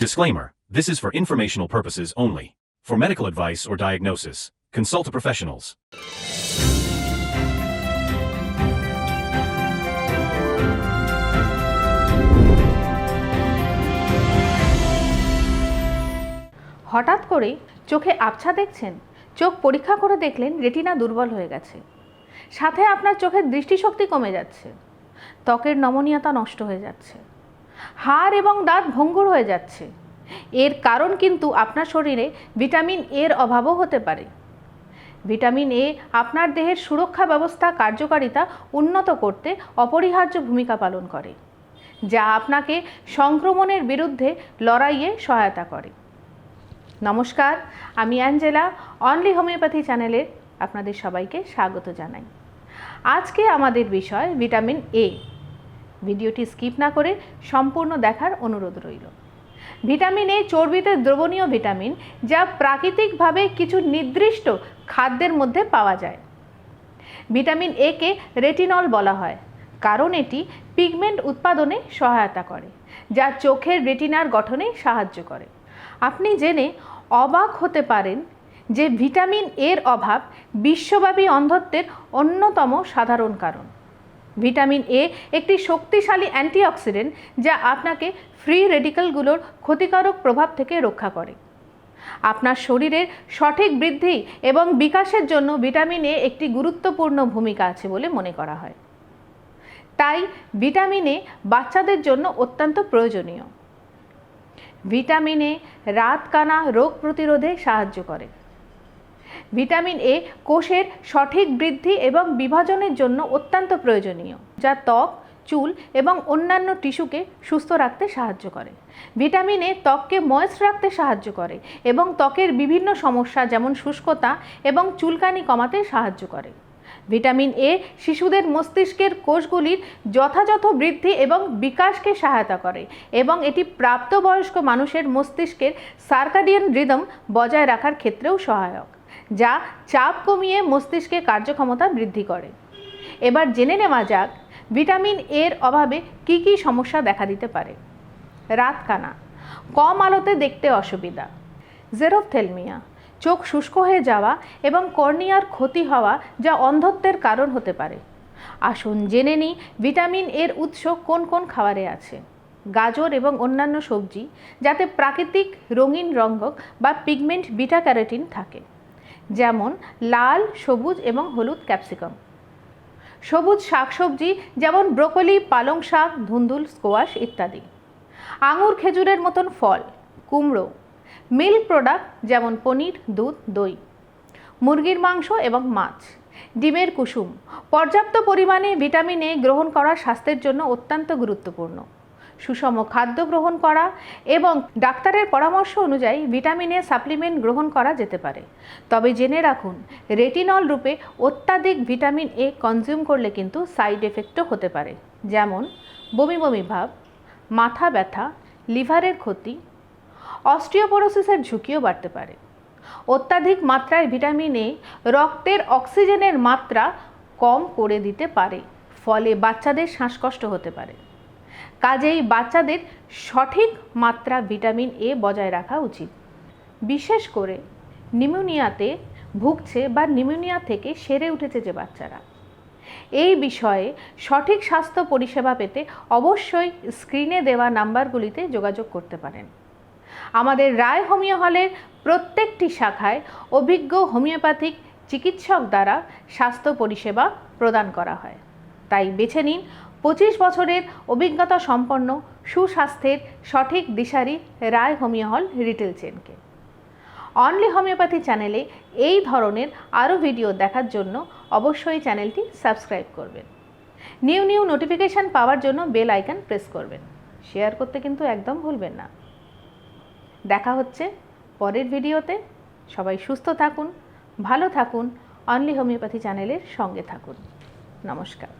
Disclaimer This is for informational purposes only. For medical advice or diagnosis, consult a professionals. হঠাৎ করে চোখে আবছা দেখছেন চোখ পরীক্ষা করে দেখলেন রেটিনা দুর্বল হয়ে গেছে সাথে আপনার চোখের দৃষ্টিশক্তি কমে যাচ্ছে ত্বকের নমনীয়তা নষ্ট হয়ে যাচ্ছে হাড় এবং দাঁত ভঙ্গুর হয়ে যাচ্ছে। এর কারণ কিন্তু আপনার শরীরে ভিটামিন এর অভাবও হতে পারে। ভিটামিন এ আপনার দেহের সুরক্ষা ব্যবস্থা কার্যকারিতা উন্নত করতে অপরিহার্য ভূমিকা পালন করে, যা আপনাকে সংক্রমণের বিরুদ্ধে লড়াইয়ে সহায়তা করে। নমস্কার, আমি অ্যাঞ্জেলা, অনলি হোমিওপ্যাথি চ্যানেলে আপনাদের সবাইকে স্বাগত জানাই। আজকে আমাদের বিষয় ভিটামিন এ। ভিডিওটি স্কিপ না করে সম্পূর্ণ দেখার অনুরোধ রইল। ভিটামিন এ চর্বিতে দ্রবণীয় ভিটামিন, যা প্রাকৃতিকভাবে কিছু নির্দিষ্ট খাদ্যের মধ্যে পাওয়া যায়। ভিটামিন এ কে রেটিনল বলা হয়, কারণ এটি পিগমেন্ট উৎপাদনে সহায়তা করে, যা চোখের রেটিনার গঠনে সাহায্য করে। আপনি জেনে অবাক হতে পারেন যে ভিটামিন এর অভাব বিশ্বব্যাপী অন্ধত্বের অন্যতম সাধারণ কারণ। ভিটামিন এ, একটি শক্তিশালী অ্যান্টিঅক্সিডেন্ট যা আপনাকে ফ্রি রেডিক্যালগুলোর ক্ষতিকারক প্রভাব থেকে রক্ষা করে। আপনার শরীরের সঠিক বৃদ্ধি এবং বিকাশের জন্য ভিটামিন এ একটি গুরুত্বপূর্ণ ভূমিকা আছে বলে মনে করা হয়। তাই ভিটামিন এ বাচ্চাদের জন্য অত্যন্ত প্রয়োজনীয়। ভিটামিন এ রাতকানা রোগ প্রতিরোধে সাহায্য করে। ভিটামিন এ কোষের সঠিক বৃদ্ধি এবং বিভাজনের জন্য অত্যন্ত প্রয়োজনীয়, যা ত্বক, চুল এবং অন্যান্য টিস্যুকে সুস্থ রাখতে সাহায্য করে। ভিটামিন এ ত্বককে ময়েস্ট রাখতে সাহায্য করে এবং ত্বকের বিভিন্ন সমস্যা যেমন শুষ্কতা এবং চুলকানি কমাতে সাহায্য করে। ভিটামিন এ শিশুদের মস্তিষ্কের কোষগুলির যথাযথ বৃদ্ধি এবং বিকাশকে সহায়তা করে এবং এটি প্রাপ্তবয়স্ক মানুষের মস্তিষ্কের সার্কাডিয়ান রিদম বজায় রাখার ক্ষেত্রেও সহায়ক। যা চাপ কমিয়ে মস্তিষ্কের কার্যক্ষমতা বৃদ্ধি করে। এবার জেনে নেওয়া যাক, ভিটামিন এর অভাবে কি কি সমস্যা দেখা দিতে পারে। রাতকানা, কম আলোতে দেখতে অসুবিধা। জেরোথেলমিয়া চোখ শুষ্ক হয়ে যাওয়া এবং কর্নিয়ার ক্ষতি হওয়া যা অন্ধত্বের কারণ হতে পারে। আসুন জেনে নিই ভিটামিন এর উৎস কোন কোন খাবারে আছে। গাজর এবং অন্যান্য সবজি, যাতে প্রাকৃতিক রঙিন রঙ্গক বা পিগমেন্ট বিটা ক্যারোটিন থাকে। যেমন লাল, সবুজ এবং হলুদ ক্যাপসিকাম। সবুজ শাকসবজি যেমন ব্রোকলি, পালং শাক, ধুন্দুল, স্কোয়াশ ইত্যাদি। আঙুর খেজুরের মতন ফল, কুমড়ো। মিল্ক প্রোডাক্ট যেমন পনির, দুধ, দই। মুরগির মাংস এবং মাছ। ডিমের কুসুম। পর্যাপ্ত পরিমাণে ভিটামিন এ গ্রহণ করা স্বাস্থ্যের জন্য অত্যন্ত গুরুত্বপূর্ণ। সুষম খাদ্য গ্রহণ করা এবং ডাক্তারের পরামর্শ অনুযায়ী ভিটামিন এ সাপ্লিমেন্ট গ্রহণ করা যেতে পারে। তবে জেনে রাখুন, রেটিনল রূপে অত্যাধিক ভিটামিন এ কনজিউম করলে কিন্তু সাইড এফেক্টও হতে পারে। যেমন, বমি বমি ভাব, মাথা ব্যথা, লিভারের ক্ষতি, অস্টিওপোরোসিসের ঝুঁকিও বাড়তে পারে। অত্যাধিক মাত্রায় ভিটামিন এ রক্তের অক্সিজেনের মাত্রা কম করে দিতে পারে, ফলে বাচ্চাদের শ্বাসকষ্ট হতে পারে। কাজেই বাচ্চাদের সঠিক মাত্রা ভিটামিন এ বজায় রাখা উচিত। বিশেষ করে নিউমোনিয়াতে ভুগছে বা নিউমোনিয়া থেকে সেরে উঠেছে যে বাচ্চারা। এই বিষয়ে সঠিক স্বাস্থ্য পরিষেবা পেতে অবশ্যই স্ক্রিনে দেওয়া নাম্বারগুলিতে যোগাযোগ করতে পারেন। আমাদের রায় হোমিও হলের প্রত্যেকটি শাখায় অভিজ্ঞ হোমিওপ্যাথিক চিকিৎসক দ্বারা স্বাস্থ্য পরিষেবা প্রদান করা হয়। তাই বেছে নিন পঁচিশ বছরের অভিজ্ঞতা সম্পন্ন, সুস্বাস্থ্যের সঠিক Dishari Roy homeo hall retail চেনকে। Only homeopathy চ্যানেলে এই ধরনের আরও ভিডিও দেখার জন্য অবশ্যই চ্যানেলটি সাবস্ক্রাইব করবেন। নিউ নিউ নোটিফিকেশান পাওয়ার জন্য বেল আইকন প্রেস করবেন। শেয়ার করতে কিন্তু একদম ভুলবেন না। দেখা হচ্ছে পরের ভিডিওতে। সবাই সুস্থ থাকুন, ভালো থাকুন। অনলি হোমিওপ্যাথি চ্যানেলের সঙ্গে থাকুন। নমস্কার।